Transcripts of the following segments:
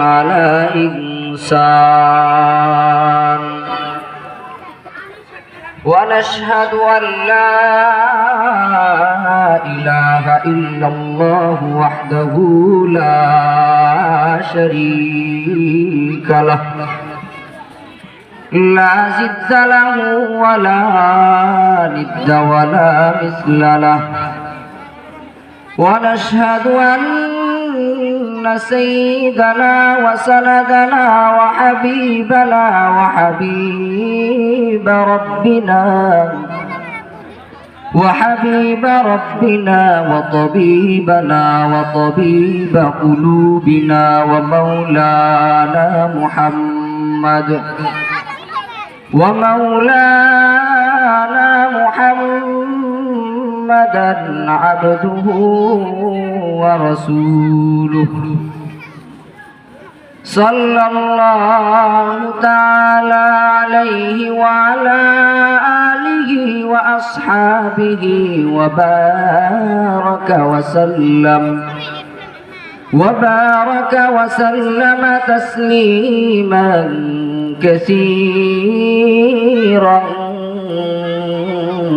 على إنسان. ونشهد أن لا إله إلا الله وحده لا شريك له. لا زد له ولا ند ولا مثل له. ونشهد أن سيدنا وسندنا وحبيبنا وحبيب ربنا وحبيب ربنا وطبيبنا وطبيب قلوبنا ومولانا محمد ومولانا محمدا عبده ورسوله. صلى الله تعالى عليه وعلى آله وأصحابه وبارك وسلم. وبارك وسلم تسليما كثيرا.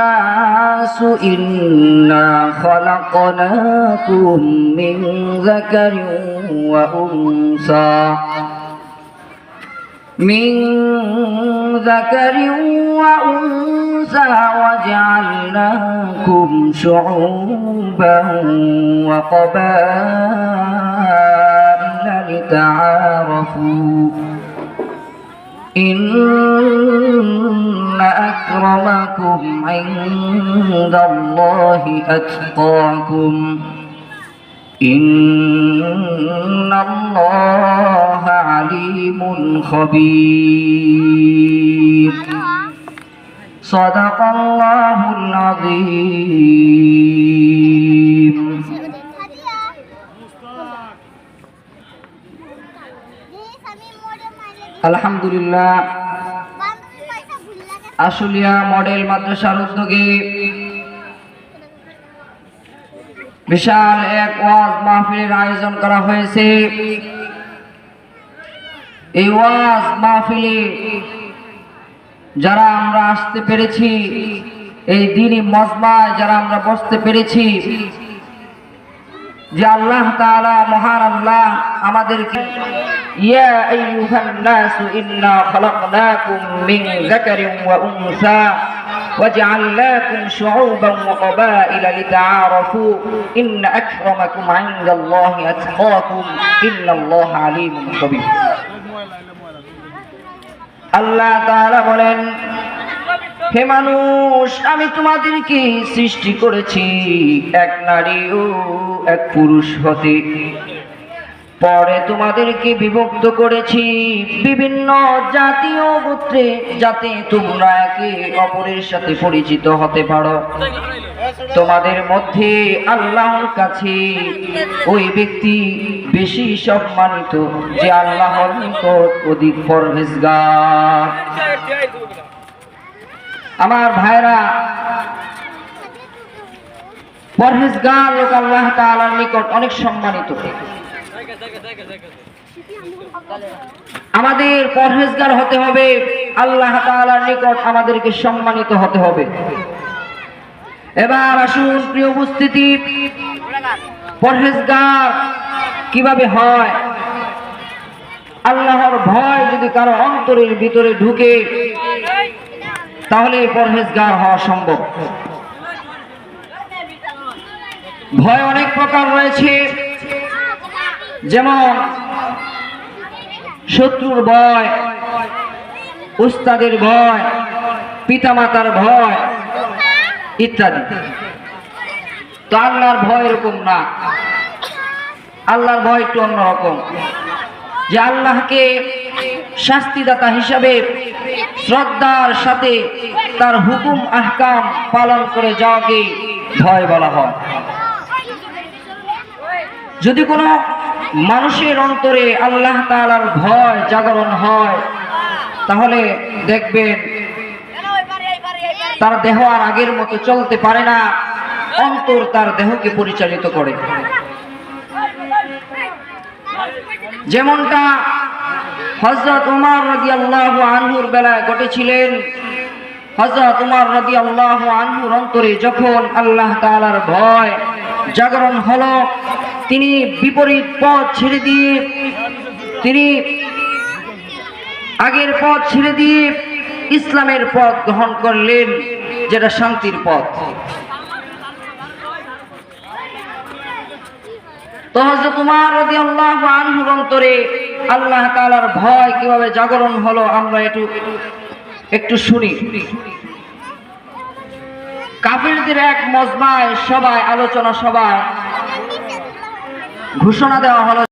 الناس إنا خلقناكم من ذكر وأنثى. من ذكر وأنثى وجعلناكم شعوبا وقبائل لتعارفوا. إن أكرمكم عند الله أتقاكم إن الله عليم خبير صدق الله العظيم الحمد لله Ashulia model মাদ্রাসার উদ্যোগে বিশাল এক ওয়াজ মাহফিলের আয়োজন করা হয়েছে। এই ওয়াজ মাহফিলে যারা আমরা আসতে পেরেছি, এই দিনই মজমায় যারা আমরা বসতে পেরেছি যে আল্লাহ তাআলা মহান আল্লাহ আমাদেরকে ইয়া আইয়ুহান নাস ইন্না খালাকনাকুম মিন যাকারিন ওয়া উনসা وجعلناكم شعوبا وقبائل لتعارفوا إن أكرمكم عند الله أتقاكم إن الله عليم خبير আল্লাহ তাআলা বলেন হে মানুষ, আমি তোমাদেরকে সৃষ্টি করেছি। এক নারী ও এক পুরুষ হতে। পরে তোমাদেরকে বিভক্ত করেছি। বিভিন্ন জাতীয় গোত্রে, যাতে তোমরা একে অপরের সাথে পরিচিত হতে পারো। তোমাদের মধ্যে আল্লাহর কাছে ওই ব্যক্তি বেশি সম্মানিত, যে আল্লাহর নিকট অধিক পরহেজগার। আমার ভাইরা, পরহেজগার লোক আল্লাহ তাআলার নিকট অনেক সম্মানিত। আমাদের পরহেজগার হতে হবে, আল্লাহ তাআলার নিকট আমাদেরকে সম্মানিত হতে হবে। এবার আসুন প্রিয় উপস্থিতি, পরহেজগার কীভাবে হয়? আল্লাহর ভয় যদি কারও অন্তরের ভিতরে ঢুকে তাহলে পরহেজগার হওয়া সম্ভব। ভয় অনেক প্রকার রয়েছে। যেমন শত্রুর ভয়, উস্তাদের ভয়, পিতামাতার ভয় ইত্যাদি। তো আল্লাহর ভয় এরকম না। আল্লাহর ভয় একটু অন্যরকম। যে আল্লাহকে শাস্তিদাতা হিসাবে শ্রদ্ধার সাথে তার হুকুম, আহকাম পালন করে যাওয়াকে ভয় বলা হয়। যদি কোনো মানুষের অন্তরে আল্লাহ তাআলার ভয় জাগরণ হয়, তাহলে দেখবেন তার দেহ আর আগের মতো চলতে পারে না, অন্তর তার দেহকে পরিচালিত করে। যেমনটা হজরত উমার রদি আল্লাহ আনহুর বেলায় ঘটেছিলেন। হজরত উমার রদি আল্লাহ আনহুর অন্তরে যখন আল্লাহ তাআলার ভয় জাগরণ হল, তিনি বিপরীত পথ ছেড়ে দিয়ে, তিনি আগের পথ ছেড়ে দিয়ে ইসলামের পথ গ্রহণ করলেন, যেটা শান্তির পথ। তো হযরত উমর রাদিয়াল্লাহু আনহুর অন্তরে আল্লাহ তালার ভয় কীভাবে জাগরণ হলো আমরা একটু একটু শুনি। কাফিরদের এক মজমায় সবাই, আলোচনা সভায় ঘোষণা দেওয়া হলো